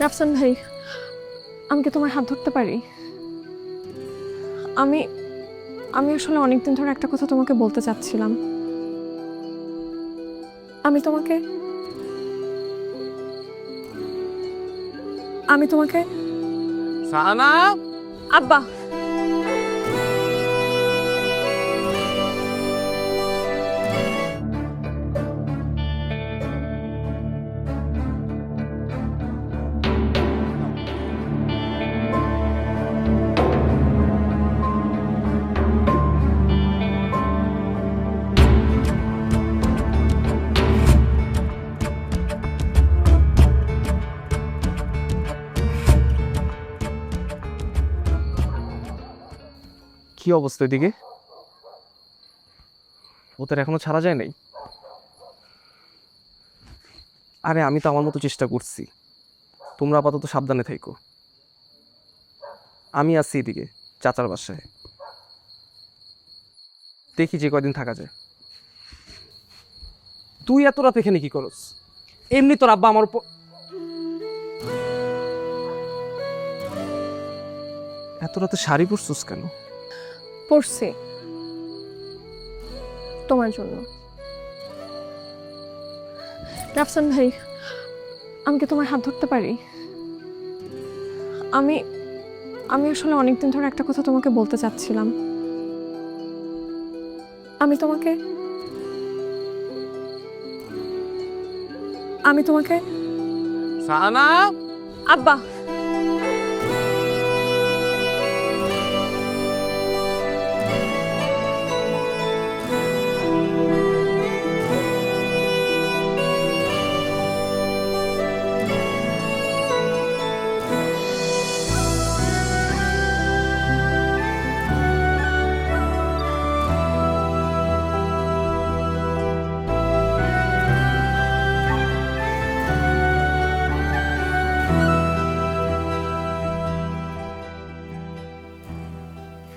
রাফসান ভাই আমি কি তোমার হাত ধরতে পারি? আমি আমি আসলে অনেকদিন ধরে একটা কথা তোমাকে বলতে চাচ্ছিলাম। আমি তোমাকে আমি তোমাকে সাহানা! আব্বা! কি অবস্থা এদিকে? ওদের এখনও ছাড়া যায় নাই। আরে আমি তো আমার মতো চেষ্টা করছি। তোমরা আপাতত সাবধানে থাইকো। আমি আসছি এদিকে, চাচার বাসায়। দেখি যে কয়দিন থাকা যায়। তুই এত রাত এখানে কি করস? এমনি তোর আব্বা আমার উপর এত রাতে শাড়ি পরছিস কেন? পড়ছি। তোমার জন্য। রাফসান ভাই আমি কি তোমার হাত ধরতে পারি? আমি আমি আসলে অনেকদিন ধরে একটা কথা তোমাকে বলতে চাচ্ছিলাম। আমি তোমাকে আমি তোমাকে সাহানা! আব্বা!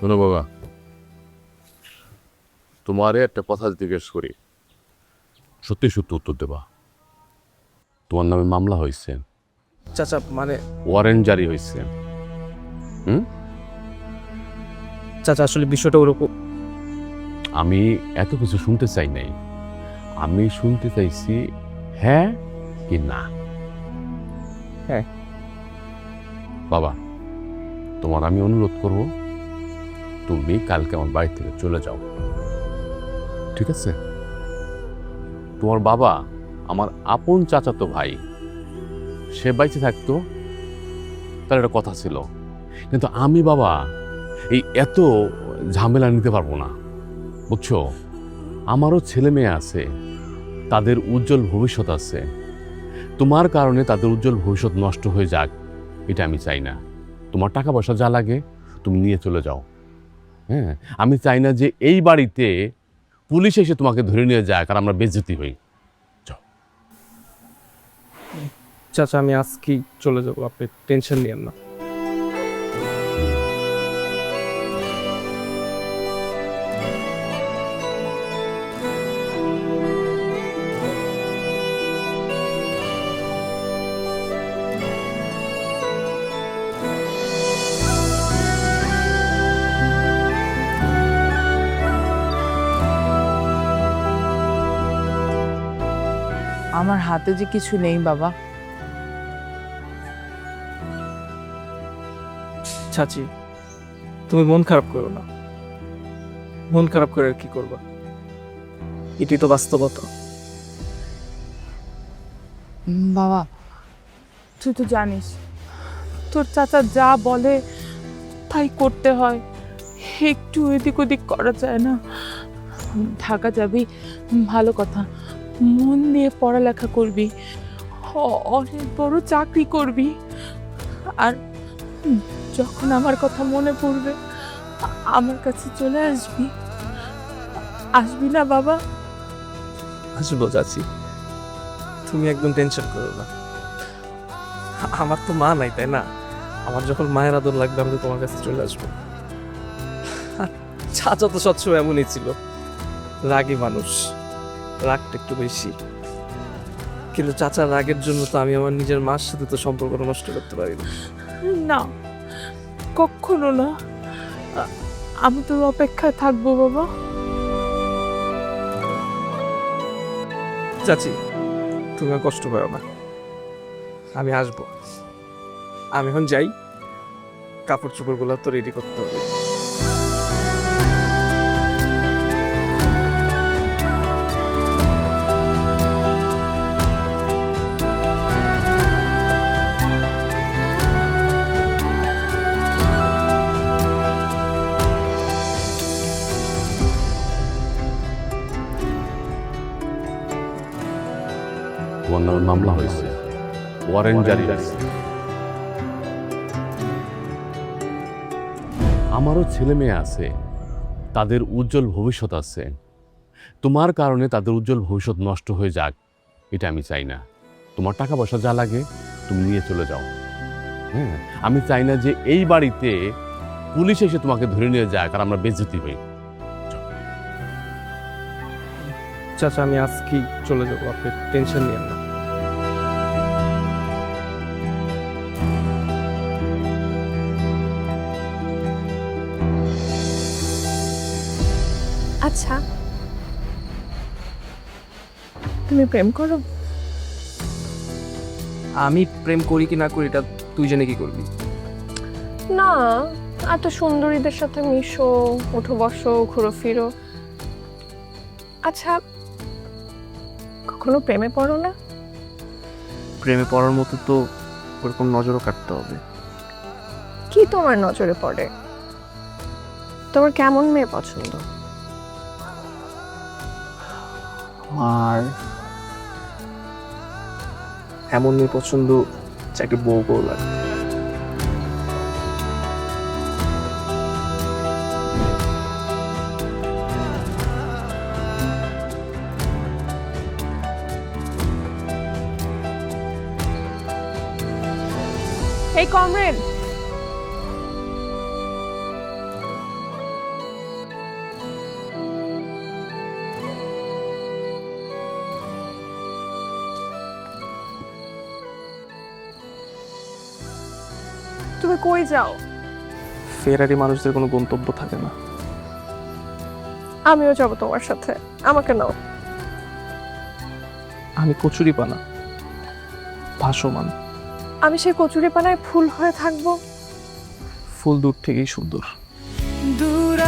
শোনো বাবা তোমারে একটা কথা জিজ্ঞেস করি। সত্যি সত্যি উত্তর দেবা। তোমার নামে মামলা হয়েছে। চাচা মানে ওয়ারেন্ট জারি হয়েছে। হুম? চাচা আসলে বিষয়টা ওরকম আমি এত কিছু শুনতে চাই নাই। আমি শুনতে চাইছি হ্যাঁ কি না? হ্যাঁ। বাবা তোমার আমি অনুরোধ করব তুমি কালকে আমার বাড়ি থেকে চলে যাও। ঠিক আছে? তোমার বাবা আমার আপন চাচাতো ভাই। সে বাইচে থাকতো, তার একটা কথা ছিল। কিন্তু আমি বাবা, এই এত ঝামেলা নিতে পারব না। বুঝছ? আমারও ছেলে মেয়ে আছে, তাদের উজ্জ্বল ভবিষ্যৎ আছে। তোমার কারণে তাদের উজ্জ্বল ভবিষ্যৎ নষ্ট হয়ে যাক, এটা আমি চাই না। তোমার টাকা পয়সা যা লাগে, তুমি নিয়ে চলে যাও। হ্যাঁ? আমি চাই না যে এই বাড়িতে পুলিশ এসে তোমাকে ধরে নিয়ে যায়, কারণ আমরা বেজ্জতি হই। চাচা, আমি আজকেই চলে যাব। আপনি টেনশন নিয়েন না। আমার হাতে যে কিছু নেই বাবা। চাচি তুমি মন খারাপ করো না। মন খারাপ করে আর কি করবা? এটি তো বাস্তবতা। বাবা তুই তো জানিস তোর চাচা যা বলে তাই করতে হয়। একটু এদিক ওদিক করা যায় না। ঢাকা যাবি ভালো কথা। মন দিয়ে পড়ালেখা করবি অনেক বড় চাকরি করবি। আর যখন আমার কথা মনে পড়বে, আমার কাছে চলে আসবি। আসবি না বাবা? আসব চাচি। তুমি একদম টেনশন করো না। আমার তো মা নাই, তাই না? আমার যখন মায়ের আদর লাগবে, আমি তোমার কাছে চলে আসব। চাচা তো সবসময় এমনই ছিল। রাগী মানুষ। রাগটা একটু বেশি। কিন্তু চাচার রাগের জন্য তো আমি আমার নিজের মার সাথে তো সম্পর্ক নষ্ট করতে পারি না। না কখনো না। আমি তোর অপেক্ষায় থাকব বাবা। চাচি তুমি কষ্ট পাও না। আমি আসব। আমি এখন যাই। কাপড় চোপড়গুলো তো রেডি করতে হবে। নামে মামলা হয়েছে। ওয়ারেন্ট জারি আছে আমারও ছেলে মেয়ে আছে। তাদের উজ্জ্বল ভবিষ্যৎ আছে। তোমার কারণে তাদের উজ্জ্বল ভবিষ্যৎ নষ্ট হয়ে যাক, এটা আমি চাই না। তোমার টাকা পয়সা যা লাগে, তুমি নিয়ে চলে যাও। হ্যাঁ আমি চাই না যে এই বাড়িতে পুলিশ এসে তোমাকে ধরে নিয়ে যায় কারণ আমরা বেজ্জতি হই। চাচা, আমি আজকেই চলে যাব। আপনি টেনশন নিয়েন না। আচ্ছা। তুমি প্রেম করো। আমি প্রেম করি কি না করি এটা তুই জেনে কি করবি? না এত সুন্দরীদের সাথে মিশো ওঠো বসো ঘুরো ফিরো। আচ্ছা কখনো প্রেমে পড়ো না? প্রেমে পড়ার মতো তো ওরকম নজরও কাটতে হবে। কি তোমার নজরে পড়ে? তোমার কেমন মেয়ে পছন্দ? আর এমন মেয়ে পছন্দ যাকে বউ বউ লাগে। এই কমরেড তুমি কই যাও? ফেরারি মানুষদের কোনো গন্তব্য থাকে না। আমিও যাব তোমার সাথে। আমাকে নাও। আমি কচুরি পানা ভাসমান। আমি সেই কচুরি পানায় ফুল হয়ে থাকব। ফুল দূর থেকেই সুন্দর। দূর